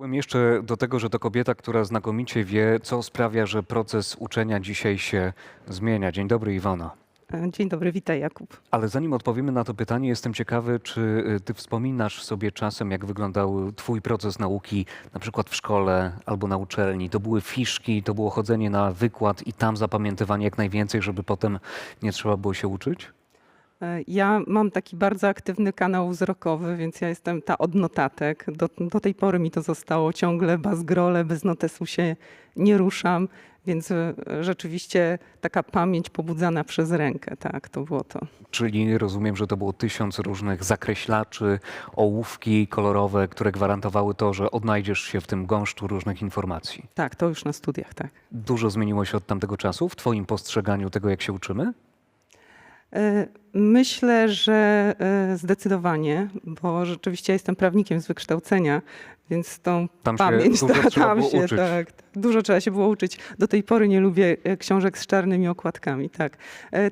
Dodałbym jeszcze do tego, że to kobieta, która znakomicie wie, co sprawia, że proces uczenia dzisiaj się zmienia. Dzień dobry, Iwona. E, Dzień dobry, witaj Jakub. Ale zanim odpowiemy na to pytanie, jestem ciekawy, czy y, ty wspominasz sobie czasem, jak wyglądał twój proces nauki, na przykład w szkole albo na uczelni. To były fiszki, to było chodzenie na wykład i tam zapamiętywanie jak najwięcej, żeby potem nie trzeba było się uczyć? E, Ja mam taki bardzo aktywny kanał wzrokowy, więc ja jestem ta od notatek. Do, do tej pory mi to zostało ciągle bazgrole, bez notesu się nie ruszam, więc e, rzeczywiście taka pamięć pobudzana przez rękę, tak, to było to. Czyli rozumiem, że to było tysiąc różnych zakreślaczy, ołówki kolorowe, które gwarantowały to, że odnajdziesz się w tym gąszczu różnych informacji. Tak, to już na studiach, tak. Dużo zmieniło się od tamtego czasu w twoim postrzeganiu tego, jak się uczymy? E, Myślę, że e, zdecydowanie, bo rzeczywiście jestem prawnikiem z wykształcenia, więc tą Tam się pamięć dużo ta- trzeba tam się, uczyć. tak, dużo trzeba się było uczyć. Do tej pory nie lubię e, książek z czarnymi okładkami, tak.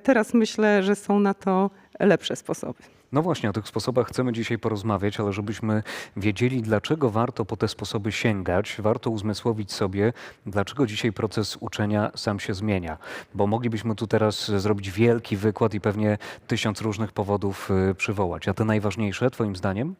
Teraz myślę, że są na to lepsze sposoby. No właśnie, o tych sposobach chcemy dzisiaj porozmawiać, ale żebyśmy wiedzieli, dlaczego warto po te sposoby sięgać, warto uzmysłowić sobie, dlaczego dzisiaj proces uczenia sam się zmienia. Bo moglibyśmy tu teraz zrobić wielki wykład i pewnie tysiąc różnych powodów y, przywołać. A te najważniejsze, Twoim zdaniem?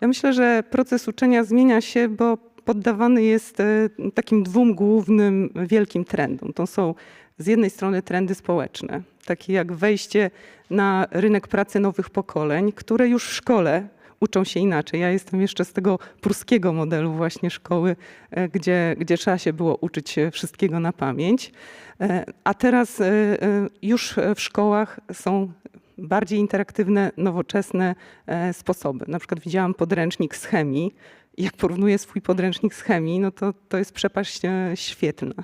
Ja myślę, że proces uczenia zmienia się, bo poddawany jest e, takim dwóm głównym wielkim trendom. To są z jednej strony trendy społeczne, takie jak wejście na rynek pracy nowych pokoleń, które już w szkole uczą się inaczej. Ja jestem jeszcze z tego pruskiego modelu właśnie szkoły, e, gdzie, gdzie trzeba się było uczyć się wszystkiego na pamięć. E, A teraz e, e, już w szkołach są bardziej interaktywne, nowoczesne e, sposoby. Na przykład widziałam podręcznik z chemii. Jak porównuję swój podręcznik z chemii, no to to jest przepaść e, świetna.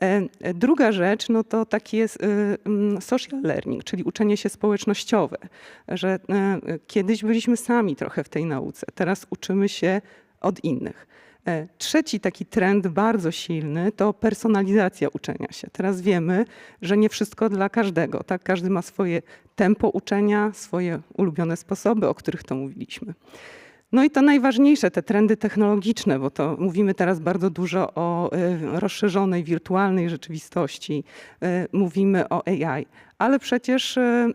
E, Druga rzecz, no to taki jest e, mm, social learning, czyli uczenie się społecznościowe, że e, kiedyś byliśmy sami trochę w tej nauce, teraz uczymy się od innych. E, Trzeci taki trend bardzo silny to personalizacja uczenia się. Teraz wiemy, że nie wszystko dla każdego. Tak? Każdy ma swoje tempo uczenia, swoje ulubione sposoby, o których to mówiliśmy. No i to najważniejsze, te trendy technologiczne, bo to mówimy teraz bardzo dużo o y, rozszerzonej wirtualnej rzeczywistości, y, mówimy o AI, ale przecież y,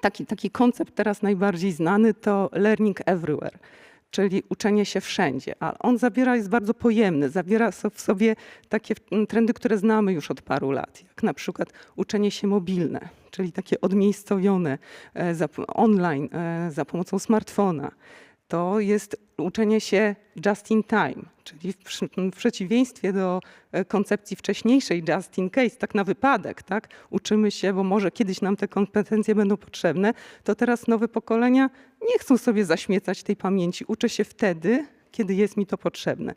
taki, taki koncept teraz najbardziej znany to learning everywhere, czyli uczenie się wszędzie, a on zawiera, jest bardzo pojemny, zawiera w sobie takie trendy, które znamy już od paru lat, jak na przykład uczenie się mobilne, czyli takie odmiejscowione e, online e, za pomocą smartfona. To jest uczenie się just in time, czyli w, przeciwieństwie do e, koncepcji wcześniejszej just in case, tak na wypadek, tak? Uczymy się, bo może kiedyś nam te kompetencje będą potrzebne, to teraz nowe pokolenia nie chcą sobie zaśmiecać tej pamięci. Uczę się wtedy, kiedy jest mi to potrzebne.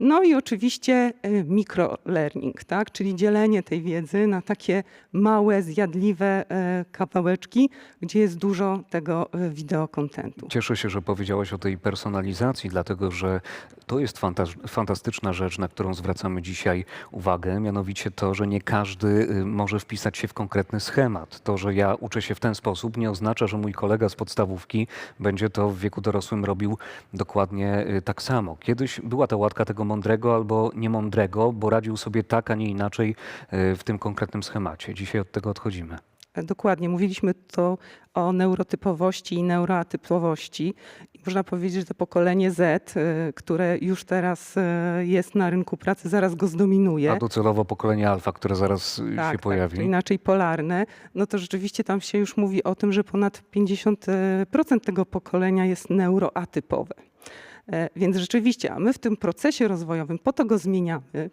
No i oczywiście e, microlearning, tak? czyli dzielenie tej wiedzy na takie małe, zjadliwe e, kawałeczki, gdzie jest dużo tego e, wideokontentu. Cieszę się, że powiedziałaś o tej personalizacji, dlatego że to jest fanta- fantastyczna rzecz, na którą zwracamy dzisiaj uwagę, mianowicie to, że nie każdy y, może wpisać się w konkretny schemat. To, że ja uczę się w ten sposób, nie oznacza, że mój kolega z podstawówki będzie to w wieku dorosłym robił dokładnie y, tak samo. Kiedyś była ta łatka tego mądrego albo niemądrego, bo radził sobie tak, a nie inaczej y, w tym konkretnym schemacie. Dzisiaj od tego odchodzimy. E, Dokładnie. Mówiliśmy to o neurotypowości i neuroatypowości. Można powiedzieć, że to pokolenie Z, e, które już teraz e, jest na rynku pracy, zaraz go zdominuje. A docelowo pokolenie alfa, które zaraz y, się pojawi. to inaczej polarne, no to rzeczywiście tam się już mówi o tym, że ponad 50% tego pokolenia jest neuroatypowe. E, Więc rzeczywiście, a my w tym procesie rozwojowym po to go zmieniamy,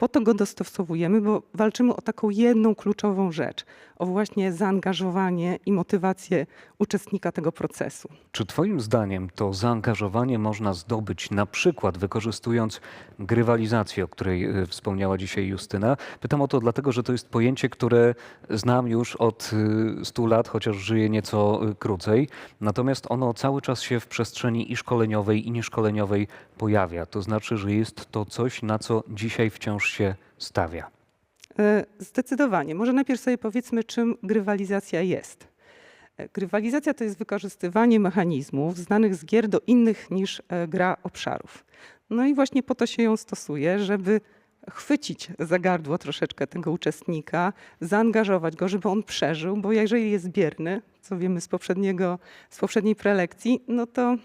po to go dostosowujemy, bo walczymy o taką jedną kluczową rzecz, o właśnie zaangażowanie i motywację uczestnika tego procesu. Czy Twoim zdaniem to zaangażowanie można zdobyć na przykład wykorzystując grywalizację, o której y, wspomniała dzisiaj Justyna? Pytam o to dlatego, że to jest pojęcie, które znam już od y, 100 lat, chociaż żyję nieco y, krócej. Natomiast ono cały czas się w przestrzeni i szkoleniowej, i nieszkoleniowej pojawia. To znaczy, że jest to coś, na co dzisiaj wciąż się stawia. E, Zdecydowanie. Może najpierw sobie powiedzmy, czym grywalizacja jest. E, Grywalizacja to jest wykorzystywanie mechanizmów znanych z gier do innych niż e, gra obszarów. No i właśnie po to się ją stosuje, żeby chwycić za gardło troszeczkę tego uczestnika, zaangażować go, żeby on przeżył, bo jeżeli jest bierny, co wiemy z, poprzedniego, z poprzedniej prelekcji, no to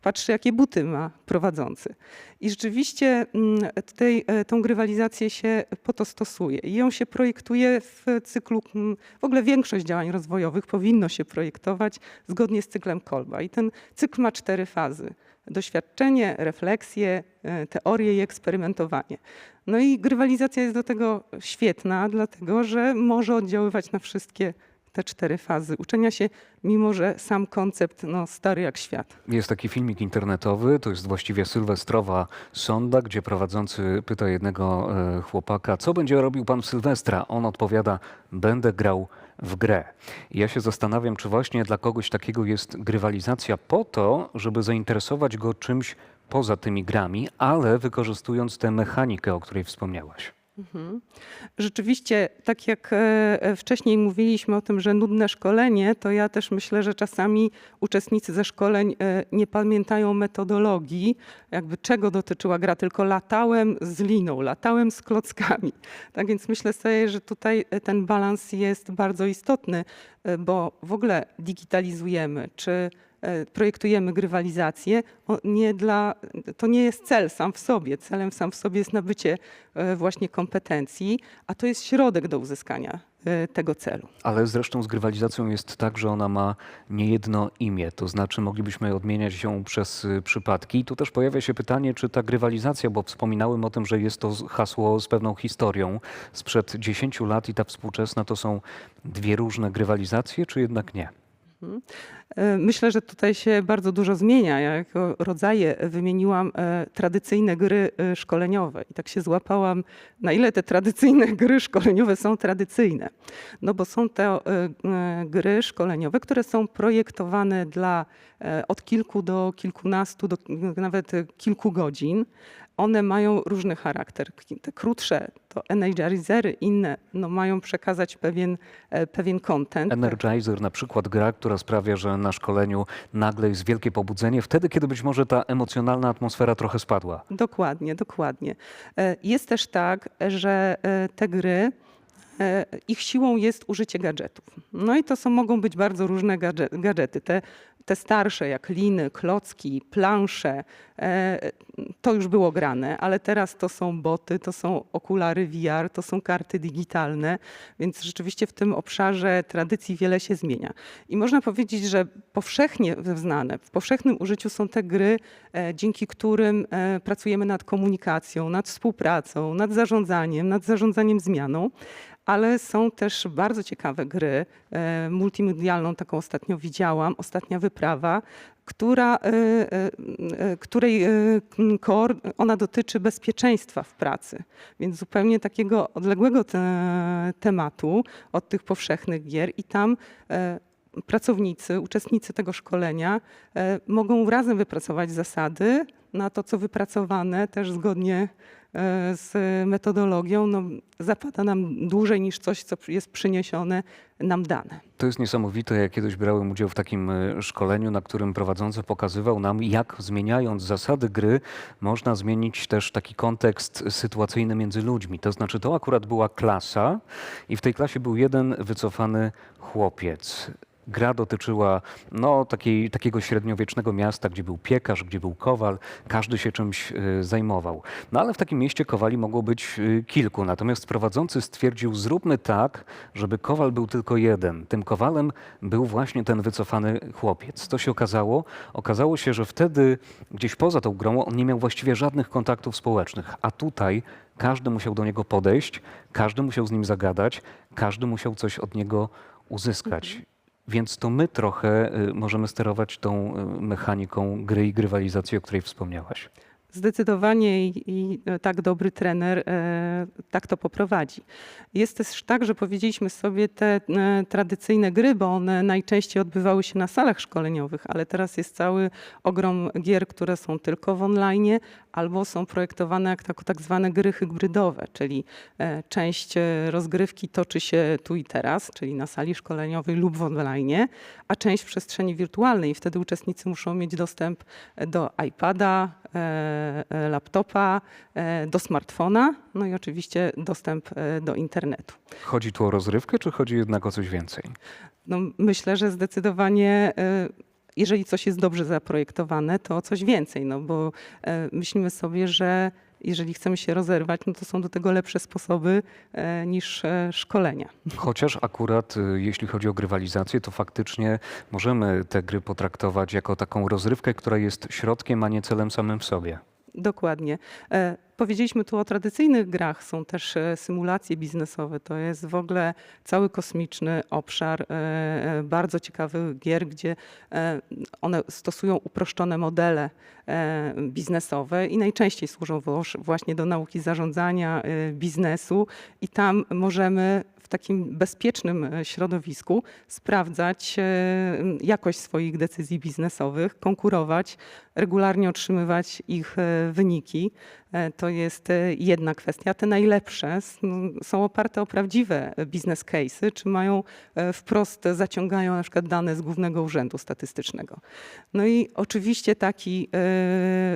patrzy, jakie buty ma prowadzący. I rzeczywiście mm, tutaj e, tą grywalizację się po to stosuje. I ją się projektuje w cyklu, mm, w ogóle większość działań rozwojowych powinno się projektować zgodnie z cyklem Kolba. I ten cykl ma cztery fazy. Doświadczenie, refleksję, e, teorię i eksperymentowanie. No i grywalizacja jest do tego świetna, dlatego że może oddziaływać na wszystkie te cztery fazy uczenia się, mimo że sam koncept no, stary jak świat. Jest taki filmik internetowy, to jest właściwie sylwestrowa sonda, gdzie prowadzący pyta jednego e, chłopaka, co będzie robił pan w Sylwestra? On odpowiada, będę grał w grę. I ja się zastanawiam, czy właśnie dla kogoś takiego jest grywalizacja po to, żeby zainteresować go czymś poza tymi grami, ale wykorzystując tę mechanikę, o której wspomniałaś. Mhm. Rzeczywiście, tak jak e, e, wcześniej mówiliśmy o tym, że nudne szkolenie, to ja też myślę, że czasami uczestnicy ze szkoleń e, nie pamiętają metodologii, jakby czego dotyczyła gra, tylko latałem z liną, latałem z klockami. Tak więc myślę sobie, że tutaj ten balans jest bardzo istotny, bo w ogóle digitalizujemy, czy projektujemy grywalizację, nie dla, to nie jest cel sam w sobie. Celem sam w sobie jest nabycie e, właśnie kompetencji, a to jest środek do uzyskania e, tego celu. Ale zresztą z grywalizacją jest tak, że ona ma niejedno imię, to znaczy moglibyśmy odmieniać ją przez y, przypadki. Tu też pojawia się pytanie, czy ta grywalizacja, bo wspominałem o tym, że jest to hasło z pewną historią sprzed 10 lat i ta współczesna to są dwie różne grywalizacje, czy jednak nie? E, Myślę, że tutaj się bardzo dużo zmienia. Ja jako rodzaje wymieniłam e, tradycyjne gry e, szkoleniowe i tak się złapałam, na ile te tradycyjne gry szkoleniowe są tradycyjne. No bo są te e, e, gry szkoleniowe, które są projektowane dla e, od kilku do kilkunastu, do nawet e, kilku godzin. One mają różny charakter. Te krótsze to energizery, inne no, mają przekazać pewien, e, pewien content. Energizer na przykład gra, która sprawia, że na szkoleniu nagle jest wielkie pobudzenie, wtedy kiedy być może ta emocjonalna atmosfera trochę spadła. Dokładnie, dokładnie. E, Jest też tak, że e, te gry, e, ich siłą jest użycie gadżetów. No i to są, mogą być bardzo różne gadże- gadżety. Te, te starsze, jak liny, klocki, plansze, e, to już było grane, ale teraz to są boty, to są okulary VR, to są karty digitalne, więc rzeczywiście w tym obszarze tradycji wiele się zmienia. I można powiedzieć, że powszechnie znane, w powszechnym użyciu są te gry, e, dzięki którym e, pracujemy nad komunikacją, nad współpracą, nad zarządzaniem, nad zarządzaniem zmianą. Ale są też bardzo ciekawe gry. E, multimedialną taką ostatnio widziałam, ostatnia wyprawa, która, e, e, której ona dotyczy bezpieczeństwa w pracy. Więc zupełnie takiego odległego te, tematu od tych powszechnych gier i tam pracownicy, uczestnicy tego szkolenia mogą razem wypracować zasady na to, co wypracowane też zgodnie z metodologią, no, zapada nam dłużej niż coś, co jest przyniesione nam dane. To jest niesamowite. Ja kiedyś brałem udział w takim e, szkoleniu, na którym prowadzący pokazywał nam, jak zmieniając zasady gry, można zmienić też taki kontekst sytuacyjny między ludźmi. To znaczy, to akurat była klasa i w tej klasie był jeden wycofany chłopiec. Gra dotyczyła no, takiej, takiego średniowiecznego miasta, gdzie był piekarz, gdzie był kowal, każdy się czymś e, zajmował. No ale w takim mieście kowali mogło być e, kilku. Natomiast prowadzący stwierdził, zróbmy tak, żeby kowal był tylko jeden. Tym kowalem był właśnie ten wycofany chłopiec. Co się okazało? Okazało się, że wtedy gdzieś poza tą grą on nie miał właściwie żadnych kontaktów społecznych, a tutaj każdy musiał do niego podejść, każdy musiał z nim zagadać, każdy musiał coś od niego uzyskać. Więc to my trochę y, możemy sterować tą y, mechaniką gry i grywalizacji, o której wspomniałaś. Zdecydowanie i, i e, tak dobry trener e, tak to poprowadzi. Jest też tak, że powiedzieliśmy sobie te e, tradycyjne gry, bo one najczęściej odbywały się na salach szkoleniowych, ale teraz jest cały ogrom gier, które są tylko w online, albo są projektowane jak tak, tak zwane gry hybrydowe, czyli e, część e, rozgrywki toczy się tu i teraz, czyli na sali szkoleniowej lub w online, a część w przestrzeni wirtualnej. Wtedy uczestnicy muszą mieć dostęp do iPada, e, laptopa, e, do smartfona, no i oczywiście dostęp e, do internetu. Chodzi tu o rozrywkę, czy chodzi jednak o coś więcej? No, myślę, że zdecydowanie, e, jeżeli coś jest dobrze zaprojektowane, to coś więcej, no bo e, myślimy sobie, że jeżeli chcemy się rozerwać, no to są do tego lepsze sposoby e, niż e, szkolenia. Chociaż akurat jeśli chodzi o grywalizację, to faktycznie możemy te gry potraktować jako taką rozrywkę, która jest środkiem, a nie celem samym w sobie. Dokładnie. E, Powiedzieliśmy tu o tradycyjnych grach, są też e, symulacje biznesowe. To jest w ogóle cały kosmiczny obszar e, bardzo ciekawych gier, gdzie one stosują uproszczone modele biznesowe i najczęściej służą właśnie do nauki zarządzania biznesu i tam możemy takim bezpiecznym e, środowisku sprawdzać e, jakość swoich decyzji biznesowych, konkurować, regularnie otrzymywać ich e, wyniki. To jest jedna kwestia. Te najlepsze są oparte o prawdziwe business case'y, czy mają wprost zaciągają na przykład dane z Głównego Urzędu Statystycznego. No i oczywiście taki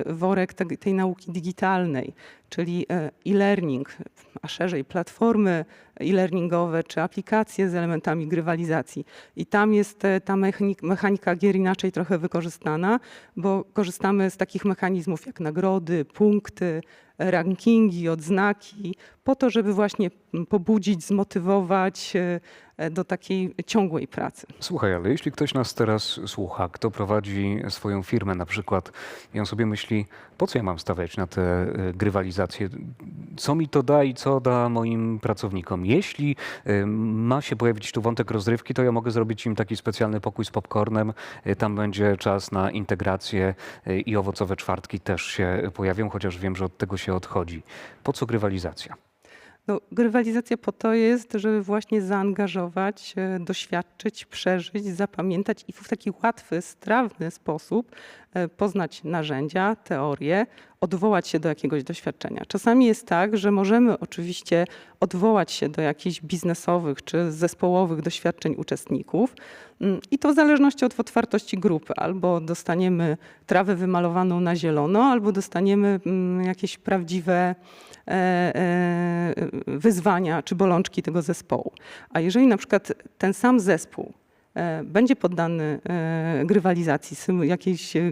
worek te- tej nauki digitalnej, czyli e-learning, a szerzej platformy e-learningowe czy aplikacje z elementami grywalizacji. I tam jest e, ta mechanik- mechanika gier inaczej trochę wykorzystana, bo korzystamy z takich mechanizmów jak nagrody, punkty, rankingi, odznaki, po to, żeby właśnie pobudzić, zmotywować e, e, do takiej ciągłej pracy. Słuchaj, ale jeśli ktoś nas teraz słucha, kto prowadzi swoją firmę na przykład i on sobie myśli, po co ja mam stawiać na te y, grywalizacje? Co mi to da i co da moim pracownikom? Jeśli ma się pojawić tu wątek rozrywki, to ja mogę zrobić im taki specjalny pokój z popcornem. Tam będzie czas na integrację i owocowe czwartki też się pojawią, chociaż wiem, że od tego się odchodzi. Po co grywalizacja? No, grywalizacja po to jest, żeby właśnie zaangażować, e, doświadczyć, przeżyć, zapamiętać i w taki łatwy, strawny sposób poznać narzędzia, teorie, odwołać się do jakiegoś doświadczenia. Czasami jest tak, że możemy oczywiście odwołać się do jakichś biznesowych czy zespołowych doświadczeń uczestników mm, i to w zależności od otwartości grupy. Albo dostaniemy trawę wymalowaną na zielono, albo dostaniemy mm, jakieś prawdziwe e, e, wyzwania czy bolączki tego zespołu. A jeżeli na przykład ten sam zespół e, będzie poddany e, grywalizacji, jakiejś e,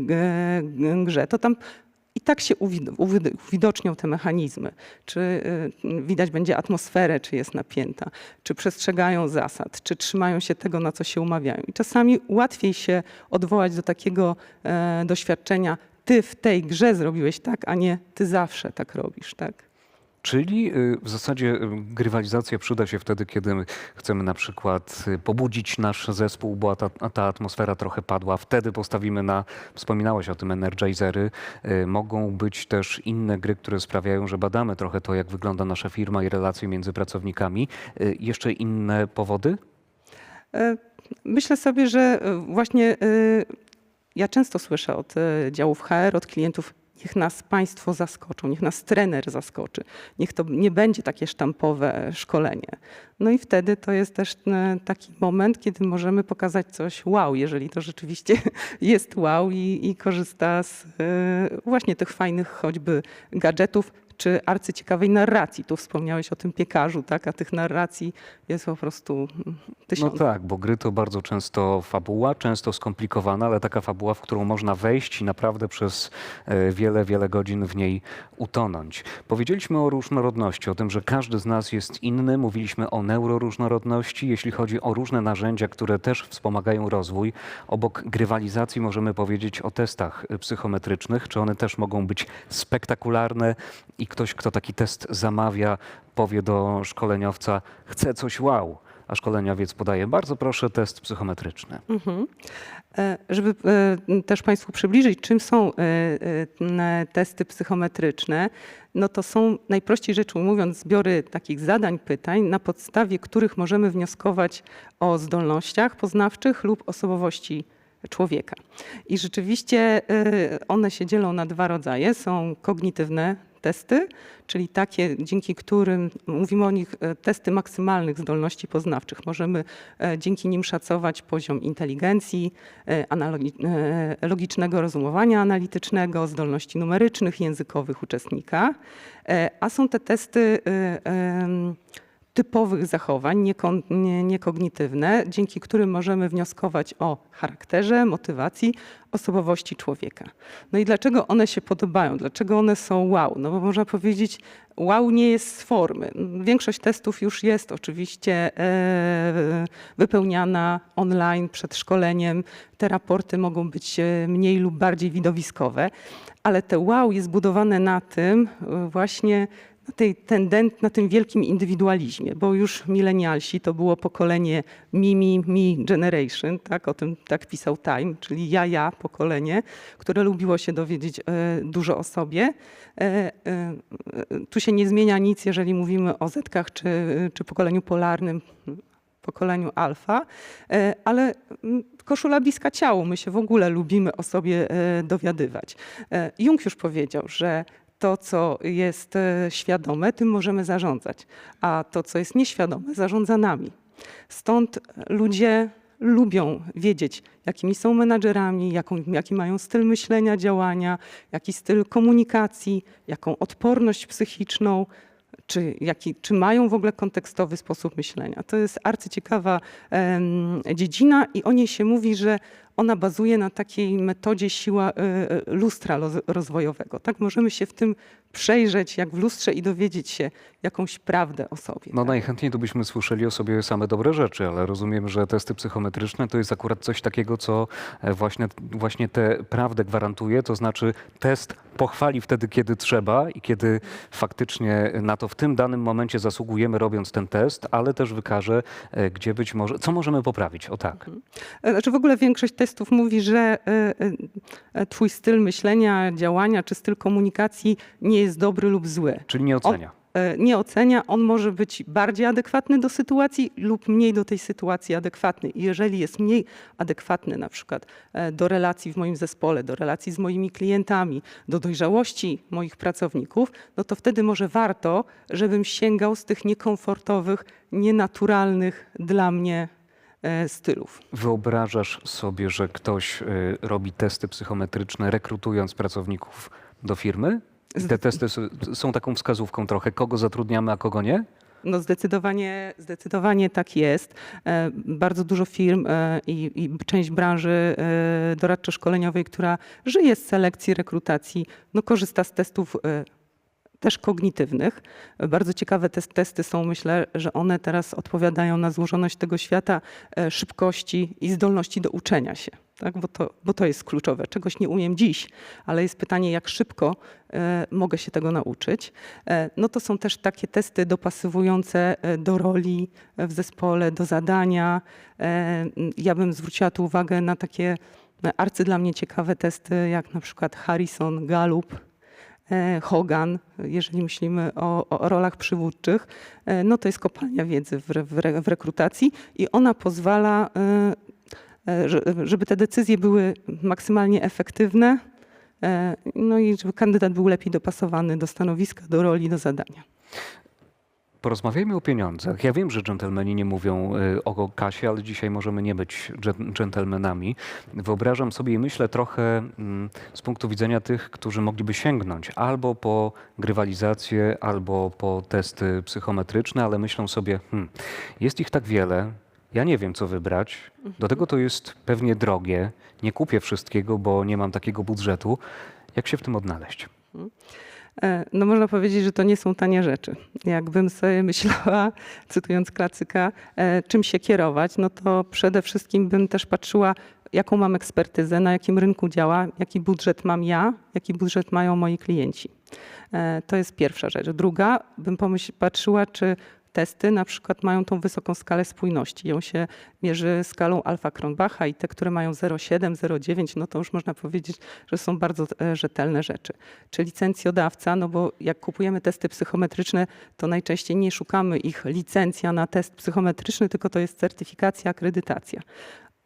grze, to tam i tak się uwid- uwid- uwidocznią te mechanizmy. Czy e, widać będzie atmosferę, czy jest napięta, czy przestrzegają zasad, czy trzymają się tego, na co się umawiają. I czasami łatwiej się odwołać do takiego e, doświadczenia, ty w tej grze zrobiłeś tak, a nie ty zawsze tak robisz, tak? Czyli y, w zasadzie y, grywalizacja przyda się wtedy, kiedy my chcemy na przykład y, pobudzić nasz zespół, bo ta, ta atmosfera trochę padła. Wtedy postawimy na, wspominałeś o tym, energizery. Mogą być też inne gry, które sprawiają, że badamy trochę to, jak wygląda nasza firma i relacje między pracownikami. Jeszcze inne powody? E, Myślę sobie, że właśnie ja często słyszę od działów HR, od klientów, niech nas Państwo zaskoczą, niech nas trener zaskoczy, niech to nie będzie takie sztampowe szkolenie. No i wtedy to jest też e, taki moment, kiedy możemy pokazać coś wow, jeżeli to rzeczywiście jest wow i, i korzysta z e, właśnie tych fajnych choćby gadżetów, czy arcyciekawej narracji. Tu wspomniałeś o tym piekarzu, tak? a tych narracji jest po prostu mm, No tysiące. tak, bo gry to bardzo często fabuła, często skomplikowana, ale taka fabuła, w którą można wejść i naprawdę przez e, wiele, wiele godzin w niej utonąć. Powiedzieliśmy o różnorodności, o tym, że każdy z nas jest inny. Mówiliśmy o neuroróżnorodności, jeśli chodzi o różne narzędzia, które też wspomagają rozwój. Obok grywalizacji możemy powiedzieć o testach e, psychometrycznych. Czy one też mogą być spektakularne i ktoś, kto taki test zamawia, powie do szkoleniowca, chce coś wow a szkoleniowiec podaje, bardzo proszę, test psychometryczny. Mhm. E, Żeby e, też Państwu przybliżyć, czym są e, testy psychometryczne, no to są najprościej rzecz ujmując zbiory takich zadań, pytań, na podstawie których możemy wnioskować o zdolnościach poznawczych lub osobowości człowieka. I rzeczywiście one się dzielą na dwa rodzaje. Są kognitywne testy, czyli takie, dzięki którym mówimy o nich e, testy maksymalnych zdolności poznawczych. Możemy e, dzięki nim szacować poziom inteligencji, e, logicznego rozumowania analitycznego, zdolności numerycznych, językowych uczestnika. A są te testy typowych zachowań, niekognitywne, dzięki którym możemy wnioskować o charakterze, motywacji, osobowości człowieka. No i dlaczego one się podobają? Dlaczego one są wow? No bo można powiedzieć, wow nie jest z formy. Większość testów już jest oczywiście e, wypełniana online przed szkoleniem. Te raporty mogą być e, mniej lub bardziej widowiskowe, ale te wow jest budowane na tym e, właśnie na, tej tendent, na tym wielkim indywidualizmie, bo już milenialsi to było pokolenie Mimi, Me Generation, tak, o tym tak pisał Time, czyli ja, ja pokolenie, które lubiło się dowiedzieć e, dużo o sobie. E, e, tu się nie zmienia nic, jeżeli mówimy o Zetkach czy, czy pokoleniu polarnym, pokoleniu alfa, ale koszula bliska ciału, my się w ogóle lubimy o sobie dowiadywać. Jung już powiedział, że to, co jest e, świadome, tym możemy zarządzać, a to, co jest nieświadome, zarządza nami. Stąd ludzie lubią wiedzieć, jakimi są menadżerami, jaką, jaki mają styl myślenia, działania, jaki styl komunikacji, jaką odporność psychiczną, czy, jaki, czy mają w ogóle kontekstowy sposób myślenia. To jest arcyciekawa em, dziedzina i o niej się mówi, że ona bazuje na takiej metodzie siła e, e, lustra roz- rozwojowego. Tak możemy się w tym przejrzeć jak w lustrze i dowiedzieć się jakąś prawdę o sobie. No tak? najchętniej to byśmy słyszeli o sobie same dobre rzeczy, ale rozumiem, że testy psychometryczne to jest akurat coś takiego, co e, właśnie, właśnie tę prawdę gwarantuje, to znaczy test pochwali wtedy, kiedy trzeba i kiedy faktycznie na to w tym danym momencie zasługujemy robiąc ten test, ale też wykaże, gdzie być może, co możemy poprawić, o tak. E, Znaczy w ogóle większość testów mówi, że e, e, e, twój styl myślenia, działania czy styl komunikacji nie jest dobry lub zły. Czyli nie ocenia. Nie ocenia, on może być bardziej adekwatny do sytuacji lub mniej do tej sytuacji adekwatny. I jeżeli jest mniej adekwatny na przykład do relacji w moim zespole, do relacji z moimi klientami, do dojrzałości moich pracowników, no to wtedy może warto, żebym sięgał z tych niekomfortowych, nienaturalnych dla mnie stylów. Wyobrażasz sobie, że ktoś y, robi testy psychometryczne, rekrutując pracowników do firmy? I Te testy są taką wskazówką trochę, kogo zatrudniamy, a kogo nie? No zdecydowanie, zdecydowanie tak jest. E, Bardzo dużo firm e, i, i część branży e, doradczo-szkoleniowej, która żyje z selekcji, rekrutacji, no korzysta z testów e, też kognitywnych. Bardzo ciekawe te testy są, myślę, że one teraz odpowiadają na złożoność tego świata e, szybkości i zdolności do uczenia się. Tak? Bo, to, bo to jest kluczowe. Czegoś nie umiem dziś, ale jest pytanie, jak szybko e, mogę się tego nauczyć. E, no to są też takie testy dopasowujące do roli w zespole, do zadania. Ja bym zwróciła tu uwagę na takie arcy dla mnie ciekawe testy, jak na przykład Harrison, Gallup, Hogan, jeżeli myślimy o, o rolach przywódczych, e, no to jest kopalnia wiedzy w, w, re, w rekrutacji i ona pozwala, e, e, że- żeby te decyzje były maksymalnie efektywne, e, no i żeby kandydat był lepiej dopasowany do stanowiska, do roli, do zadania. Porozmawiajmy o pieniądzach. Ja wiem, że dżentelmeni nie mówią y, o kasie, ale dzisiaj możemy nie być dżen- dżentelmenami. Wyobrażam sobie i myślę trochę mm, z punktu widzenia tych, którzy mogliby sięgnąć albo po grywalizację, albo po testy psychometryczne, ale myślą sobie, hmm, jest ich tak wiele, ja nie wiem, co wybrać. Do tego to jest pewnie drogie. Nie kupię wszystkiego, bo nie mam takiego budżetu. Jak się w tym odnaleźć? E, No można powiedzieć, że to nie są tanie rzeczy. Jakbym sobie myślała, cytując klasyka, e, czym się kierować, no to przede wszystkim bym też patrzyła, jaką mam ekspertyzę, na jakim rynku działa, jaki budżet mam ja, jaki budżet mają moi klienci. E, To jest pierwsza rzecz. Druga, bym pomyśl, patrzyła, czy testy na przykład mają tą wysoką skalę spójności. Ją się mierzy skalą alfa Kronbacha i te, które mają 0,7, 0,9, no to już można powiedzieć, że są bardzo e, rzetelne rzeczy. Czy licencjodawca, no bo jak kupujemy testy psychometryczne, to najczęściej nie szukamy ich licencja na test psychometryczny, tylko to jest certyfikacja, akredytacja.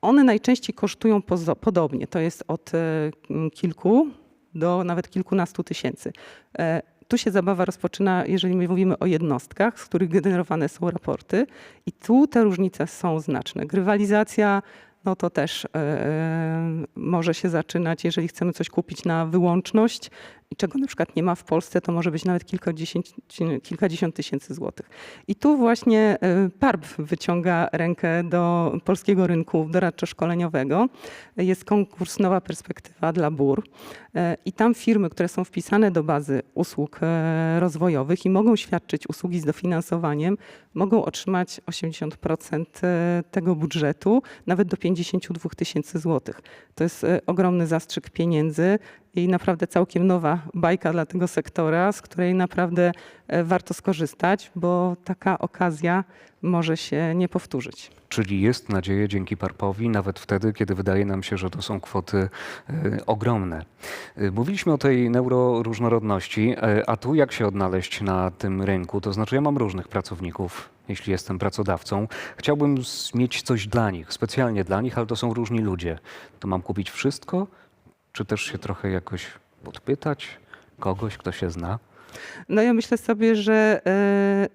one najczęściej kosztują podobnie. To jest od e, kilku do nawet kilkunastu tysięcy. Tu się zabawa rozpoczyna, jeżeli my mówimy o jednostkach, z których generowane są raporty, i tu te różnice są znaczne. Grywalizacja, no to też e, e, może się zaczynać, jeżeli chcemy coś kupić na wyłączność i czego na przykład nie ma w Polsce, to może być nawet kilkadziesiąt, kilkadziesiąt tysięcy złotych. I tu właśnie e, PARB wyciąga rękę do polskiego rynku doradczo-szkoleniowego. Jest konkurs Nowa Perspektywa dla BUR e, i tam firmy, które są wpisane do bazy usług e, rozwojowych i mogą świadczyć usługi z dofinansowaniem, mogą otrzymać 80% e, tego budżetu, nawet do 52 tysięcy złotych. To jest ogromny zastrzyk pieniędzy i naprawdę całkiem nowa bajka dla tego sektora, z której naprawdę e, warto skorzystać, bo taka okazja może się nie powtórzyć. Czyli jest nadzieja dzięki Parpowi, nawet wtedy, kiedy wydaje nam się, że to są kwoty e, ogromne. E, Mówiliśmy o tej neuroróżnorodności, a tu jak się odnaleźć na tym rynku? To znaczy, ja mam różnych pracowników, jeśli jestem pracodawcą. Chciałbym mieć coś dla nich, specjalnie dla nich, ale to są różni ludzie. To mam kupić wszystko, czy też się trochę jakoś podpytać kogoś, kto się zna? No ja myślę sobie, że e,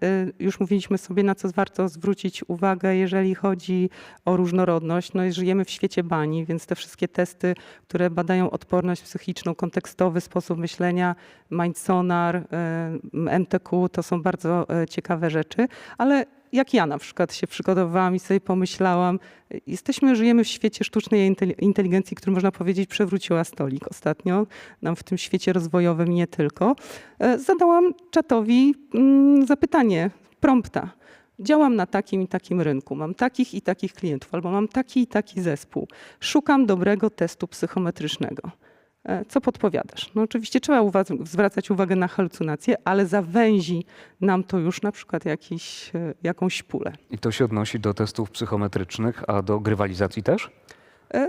e, już mówiliśmy sobie, na co warto zwrócić uwagę, jeżeli chodzi o różnorodność. No i żyjemy w świecie bani, więc te wszystkie testy, które badają odporność psychiczną, kontekstowy sposób myślenia, Mindsonar, e, MTQ, to są bardzo ciekawe rzeczy, ale jak ja na przykład się przygotowałam i sobie pomyślałam, jesteśmy, żyjemy w świecie sztucznej inteli- inteligencji, który można powiedzieć przewróciła stolik ostatnio, nam w tym świecie rozwojowym nie tylko. E, Zadałam czatowi mm, zapytanie, prompta. Działam na takim i takim rynku, mam takich i takich klientów, albo mam taki i taki zespół. Szukam dobrego testu psychometrycznego. E, Co podpowiadasz? No oczywiście trzeba uwa- zwracać uwagę na halucynacje, ale zawęzi nam to już na przykład jakiś, e, jakąś pulę. I to się odnosi do testów psychometrycznych, a do grywalizacji też? E,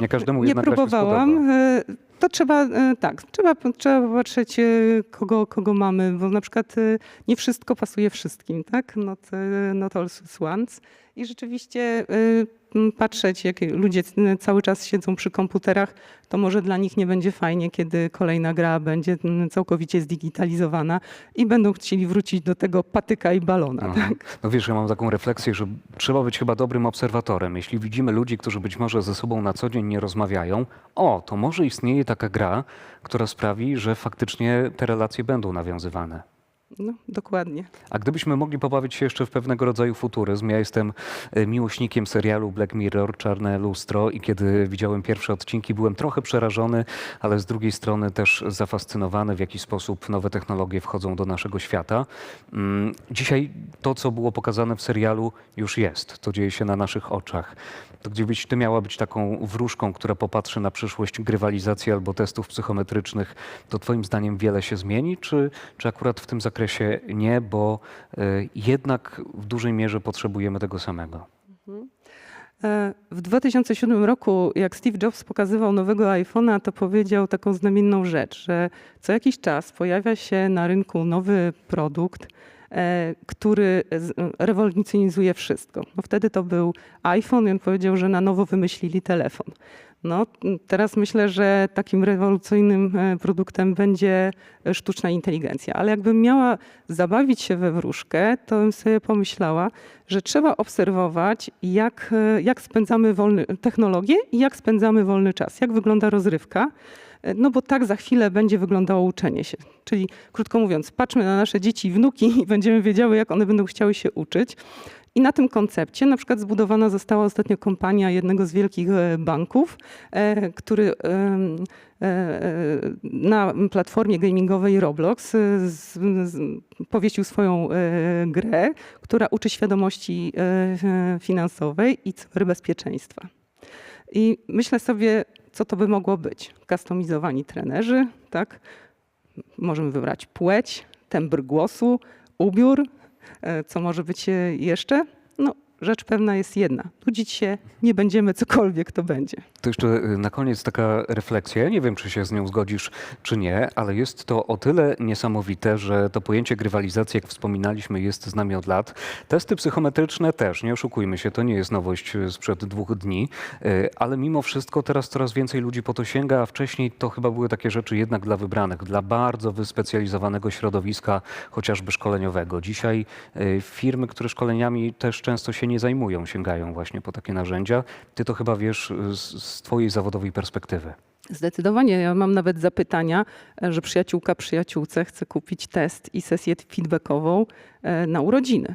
Nie każdemu Nie jednak się spodoba. próbowałam. To trzeba, tak, trzeba, trzeba popatrzeć, kogo, kogo mamy, bo na przykład nie wszystko pasuje wszystkim, tak? Not, not all once. I rzeczywiście patrzeć, jak ludzie cały czas siedzą przy komputerach, to może dla nich nie będzie fajnie, kiedy kolejna gra będzie całkowicie zdigitalizowana i będą chcieli wrócić do tego patyka i balona, Aha. tak? No wiesz, ja mam taką refleksję, że trzeba być chyba dobrym obserwatorem. Jeśli widzimy ludzi, którzy być może ze sobą na co dzień nie rozmawiają, o, to może istnieje taka gra, która sprawi, że faktycznie te relacje będą nawiązywane. No, dokładnie. A gdybyśmy mogli pobawić się jeszcze w pewnego rodzaju futuryzm, ja jestem e, miłośnikiem serialu Black Mirror, Czarne Lustro i kiedy widziałem pierwsze odcinki, byłem trochę przerażony, ale z drugiej strony też zafascynowany, w jaki sposób nowe technologie wchodzą do naszego świata. Mm, Dzisiaj to, co było pokazane w serialu, już jest. To dzieje się na naszych oczach. To gdybyś ty miała być taką wróżką, która popatrzy na przyszłość grywalizacji albo testów psychometrycznych, to twoim zdaniem wiele się zmieni, czy, czy akurat w tym zakresie nie, bo y, jednak w dużej mierze potrzebujemy tego samego? E, W 2007 roku, jak Steve Jobs pokazywał nowego iPhone'a, to powiedział taką znamienną rzecz, że co jakiś czas pojawia się na rynku nowy produkt, który z- rewolucjonizuje wszystko. No wtedy to był iPhone i on powiedział, że na nowo wymyślili telefon. No, teraz myślę, że takim rewolucyjnym e, produktem będzie sztuczna inteligencja. Ale jakbym miała zabawić się we wróżkę, to bym sobie pomyślała, że trzeba obserwować, jak, e, jak spędzamy wolny, technologię i jak spędzamy wolny czas, jak wygląda rozrywka. E, No bo tak za chwilę będzie wyglądało uczenie się. Czyli krótko mówiąc, patrzmy na nasze dzieci i wnuki i będziemy wiedziały, jak one będą chciały się uczyć. I na tym koncepcie na przykład zbudowana została ostatnio kompania jednego z wielkich e, banków, e, który e, na platformie gamingowej Roblox powiesił swoją grę, która uczy świadomości finansowej i cyberbezpieczeństwa. I myślę sobie, co to by mogło być. Customizowani trenerzy, tak? Możemy wybrać płeć, tembr głosu, ubiór, co może być e, jeszcze? No, rzecz pewna jest jedna. Nudzić się nie będziemy, cokolwiek to będzie. To jeszcze y, na koniec taka refleksja. Ja nie wiem, czy się z nią zgodzisz, czy nie, ale jest to o tyle niesamowite, że to pojęcie grywalizacji, jak wspominaliśmy, jest z nami od lat. Testy psychometryczne też, nie oszukujmy się, to nie jest nowość y, sprzed dwóch dni, y, ale mimo wszystko teraz coraz więcej ludzi po to sięga, a wcześniej to chyba były takie rzeczy jednak dla wybranych, dla bardzo wyspecjalizowanego środowiska, chociażby szkoleniowego. Dzisiaj firmy, które szkoleniami też często się nie zajmują, sięgają właśnie po takie narzędzia. Ty to chyba wiesz z, z twojej zawodowej perspektywy. Zdecydowanie. Ja mam nawet zapytania, e, że przyjaciółka przyjaciółce chce kupić test i sesję feedbackową e, na urodziny.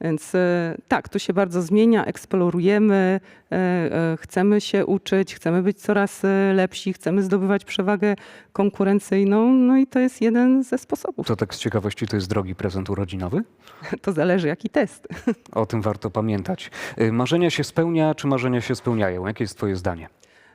Więc e, tak, to się bardzo zmienia, eksplorujemy, e, e, chcemy się uczyć, chcemy być coraz lepsi, chcemy zdobywać przewagę konkurencyjną, no i to jest jeden ze sposobów. To tak z ciekawości, to jest drogi prezent urodzinowy? To zależy jaki test. O tym warto pamiętać. Y, Marzenia się spełnia, czy marzenia się spełniają? Jakie jest twoje zdanie?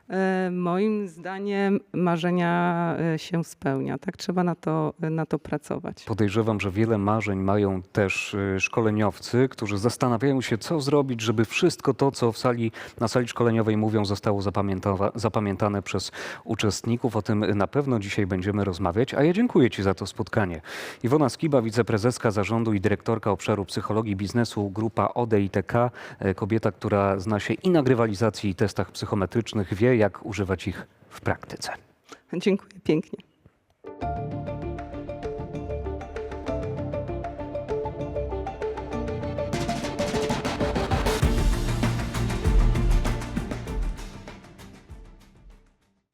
E, Moim zdaniem marzenia e, się spełnia. Tak trzeba na to, na to pracować. Podejrzewam, że wiele marzeń mają też szkoleniowcy, którzy zastanawiają się, co zrobić, żeby wszystko to, co w sali, na sali szkoleniowej mówią, zostało zapamiętane przez uczestników. O tym na pewno dzisiaj będziemy rozmawiać, a ja dziękuję Ci za to spotkanie. Iwona Skiba, wiceprezeska zarządu i dyrektorka obszaru psychologii biznesu, grupa ODITK, e, kobieta, która zna się i na grywalizacji, i testach psychometrycznych, wie, jak używać ich w praktyce. Dziękuję pięknie.